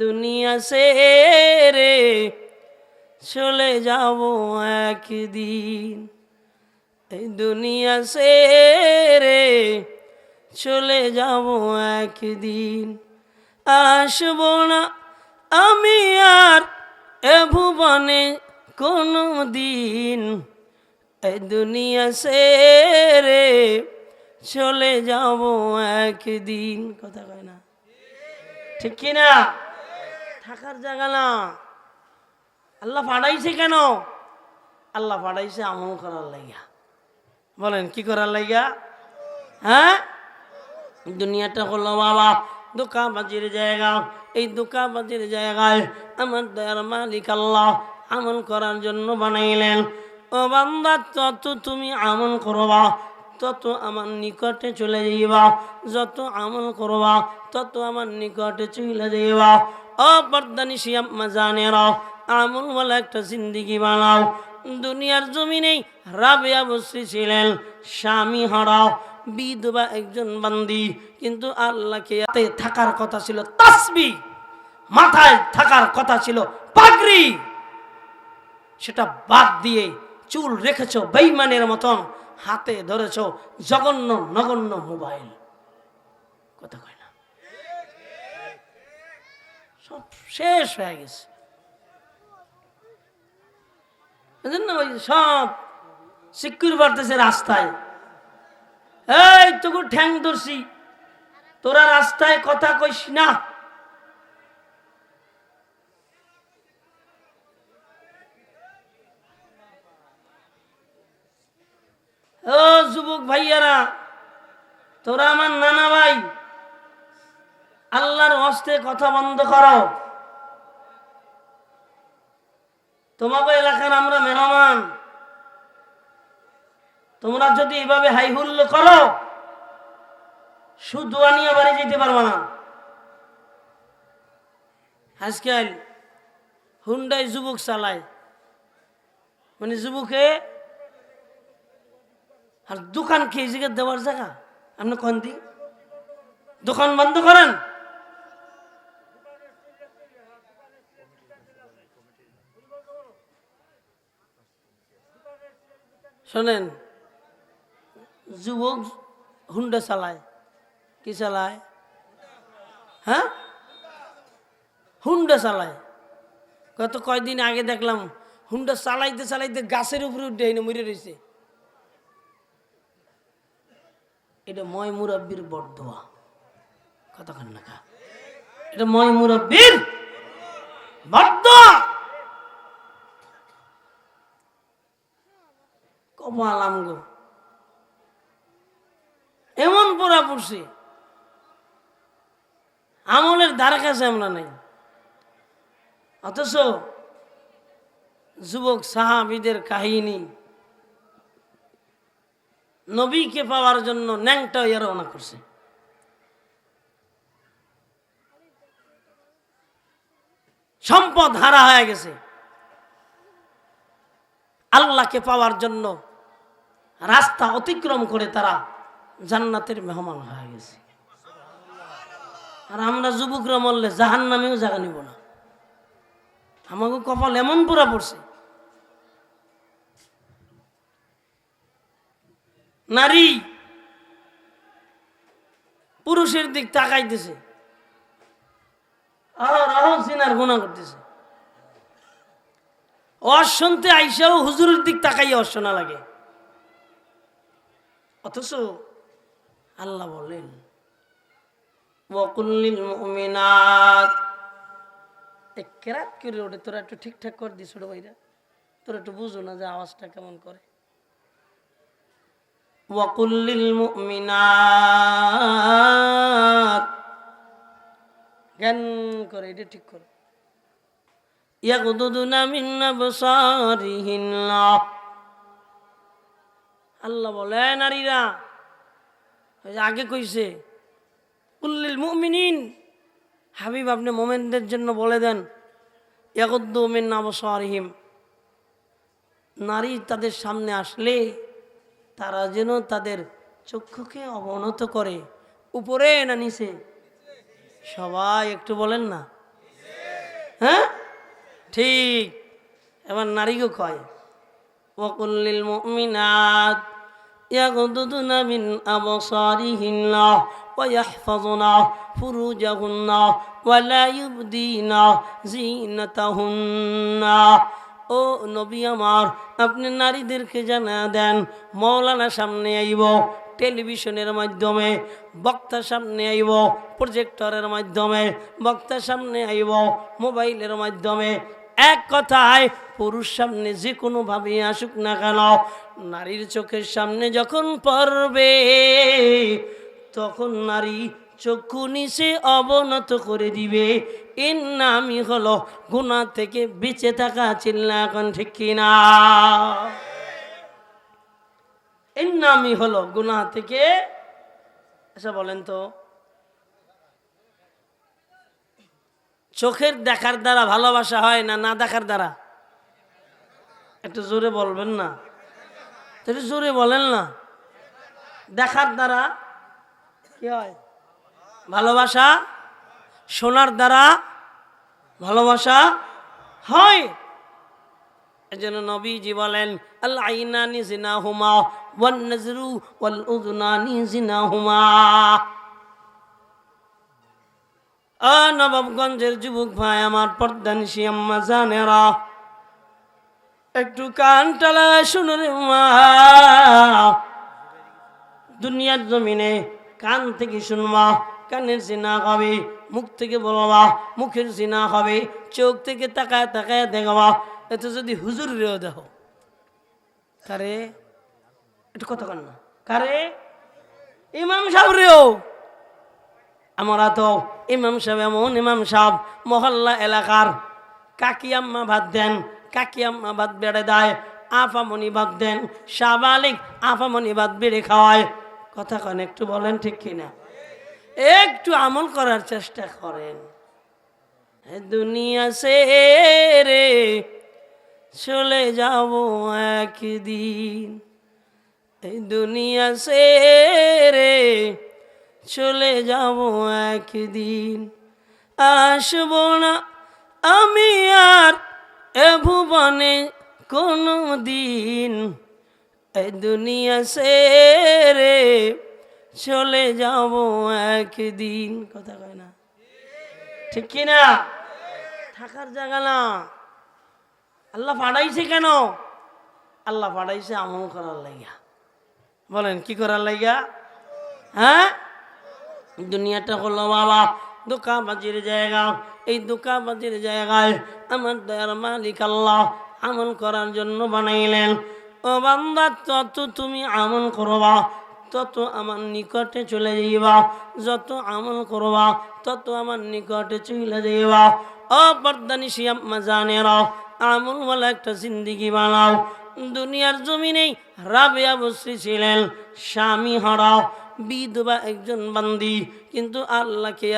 দুনিয়া সে রে, চলে যাব একদিন। এই দুনিয়া সে রে, চলে যাব একদিন। আসব না আমি আর এ ভুবনে কোনো দিন এই দুনিয়া সে রে, চলে যাব একদিন। কথা কয় না। ঠিক কিনা? থাকার জায়গা না। আল্লাহ পাঠাইছে কেন? আল্লাহ পাঠাইছে আমল করার লাগিয়া বলেন, কি করার লাগিয়া হ্যাঁ? দুনিয়াটা হলো বাবা দোকাবাজির জায়গা। এই দোকাবাজির জায়গায় আমার দয়ার মালিক আল্লাহ আমল করার জন্য বানাইলেন। ও বান্দা তত তুমি আমল করবা, তত আমার নিকটে চলে যাইবা। যত আমল করবা, তত আমার নিকটে চলে যাইবা। ও পর্দানি শিয়াম্মা জানেরা আমল বলে একটা জিন্দিগি বানাও। দুনিয়ার জমিনেই রাবিয়া বসরি ছিলেন, স্বামী হারাও বিধবা একজন বান্দি। কিন্তু আল্লাহকে থাকার কথা ছিল তাসবি, মাথায় থাকার কথা ছিল পাগড়ি। সেটা বাদ দিয়ে চুল রেখেছ বেইমানের মতন হাতে ধরেছ, জঘন্য নগণ্য মোবাইল। কথা কয় না সব শেষ হয়ে গেছে। না ওই সব সিকিউর বাড়তেছে রাস্তায়। এই তোকে ঠ্যাং ধরছি, তোরা রাস্তায় কথা কইস না। ও যুবক ভাইয়ারা, তোরা আমার নানা ভাই, আল্লাহর হস্তে কথা বন্ধ করো। তোমাকে এলাকার আমরা মেহমান। তোমরা যদি এভাবে হাই হুল্লো করো, শুধু আনিয়া বাড়ি যেতে পারবা না। আজকাল হুন্ডাই যুবক চালায়। মানে যুবকে, আর দোকান খেয়ে জায়গা দেওয়ার জায়গা? আপনি কোন দিন দোকান বন্ধ করেন? শোনেন, যুবক হুন্ডা চালায়। কি চালায়? হ্যাঁ? হুন্ডা চালায়। গত কয়দিন আগে দেখলাম, হুন্ডা চালাইতে চালাইতে গাছের উপরে উঠে এনে মরে রয়েছে এটা ময় মুরব্বীর বরদোয়া কতক্ষণ নাকা এটা ময় মুরব্বীর বরদোয়া কপাল আমগো এমন পড়া পড়ছে। আমলের ধারে কাছে আমরা নাই। অথচ যুবক সাহাবিদের কাহিনী নবীকে পাওয়ার জন্য ন্যাংটা ইয়ে রওনা করছে। সম্পদ হারা হয়ে গেছে। আল্লাহকে পাওয়ার জন্য রাস্তা অতিক্রম করে তারা জান্নাতের মেহমান হয়ে গেছে। আর আমরা যুবকরা মরলে জাহান নামেও জায়গা নিব না। আমাকে কপাল এমন পুরা পড়ছে। নারী পুরুষের দিক তাকাইতেছে। আর সিনার গুণা করতেছে। অশুনতে আইসাও হুজুরের দিক তাকাইয়া অশোনা লাগে। অথচ আল্লাহ বলেন ওয়াকুল্লিল মুমিনাত। কেরাত করে ওঠে, তোরা একটু ঠিকঠাক করে দিস ছোট ভাইরা। তোরা একটু বুঝো না যে আওয়াজটা কেমন করে। ওয়াকুল্লিল মুমিনাত। জ্ঞান করে, এটা ঠিক করে। ইয়াকুদুনা মিন আবসারিহিন্না আল্লাহ বলে নারীরা আগে কইছে উল্লিল মুমিনিন হাবিব, আপনি মোমেনদের জন্য বলে দেন ইয়াকুদ্দু মিন আবসারিহিম নারী তাদের সামনে আসলে তারা যেন তাদের চক্ষুকে অবনত করে, উপরে না নিচে? সবাই একটু বলেন না। হ্যাঁ? ঠিক। এবার নারীকে কয় ওকুল্লিল মুমিনাত يغضضن من أبصارهن ويحفظن فروجهن ولا يبدين زينتهن ও নবী আমার আপনি নারীদেরকে জানা দেন মৌলানা সামনে আইব টেলিভিশনের মাধ্যমে বক্তার সামনে আইব প্রজেক্টরের মাধ্যমে বক্তার সামনে আইব মোবাইলের মাধ্যমে এক কথায়, পুরুষ সামনে যে কোনোভাবে আসুক না কেন, নারীর চোখের সামনে যখন পড়বে, তখন নারী চক্ষু নিচে অবনত করে দিবে। এর নামই হলো গুণা থেকে বেঁচে থাকা চিল্লা এখন ঠিক কিনা? এর নামই হলো গুণা থেকে আচ্ছা বলেন তো। চোখের দেখার দ্বারা ভালোবাসা হয় না না দেখার দ্বারা? একটু জোরে বলবেন না। একটু জোরে বলেন না। দেখার দ্বারা কি হয়? ভালোবাসা শোনার দ্বারা ভালোবাসা হয়। এজন্য নবীজি বলেন, আল জিনা হুমা ওয়ান নজরু ওয়াল উযনানি জিনা হুমা নবাবগঞ্জের যুবক ভাই আমার পর্দানিসি আম্মা জানেরা। একটু কান টালা শুনো রে মা। দুনিয়ার জমিনে কান থেকে শুনবা, কানের জিনা হবে, মুখ থেকে বলবা, মুখের জিনা হবে, চোখ থেকে তাকায় তাকায় দেখবা। এত যদি হুজুর রেও দেখো। কারে? একটু কথা কন না। কারে? ইমাম সাহেব রেও। আমরা তো ইমাম সাহেব, এমন ইমাম সাহেব, মহল্লা এলাকার। কাকি আম্মা ভাত দেন, কাকি আম্মা ভাত বেড়ে দেয়, আফামনি ভাত দেন সাবালিক আফামনি ভাত বেড়ে খাওয়ায়। কথা কন, একটু বলেন ঠিক কিনা? একটু আমল করার চেষ্টা করেন। দুনিয়া সে রে চলে যাব একদিন। দুনিয়া সে চলে যাব একদিন। আসব না আমি আর এ ভুবনে কোনো দিন এ দুনিয়া সে রে চলে যাব একদিন। কথা কয় না? ঠিক কি না? থাকার জায়গা না। আল্লাহ পাঠাইছে কেন? আল্লাহ পাঠাইছে আমল করার লাগিয়া। বলেন, কি করার লাগিয়া? হ্যাঁ? দুনিয়াটা হলো বাবা দোকাবাজির জায়গা। এই দোকাবাজির জায়গায় আমার দয়ার মালিক আল্লাহ আমল করার জন্য বানাইলেন। ও বান্দা তত তুমি আমল করবা, তত আমার নিকটে চলে যাইবা। যত আমল করবা, তত আমার নিকটে চলে যাইবা। ও পর্দানি শিয়াম্মা জানেরা বলে একটা জিন্দিগি বানাও। দুনিয়ার জমিনেই রাবেয়া বসরি ছিলেন, স্বামী হারাও বিধবা একজন বান্দি কিন্তু আল্লাহকে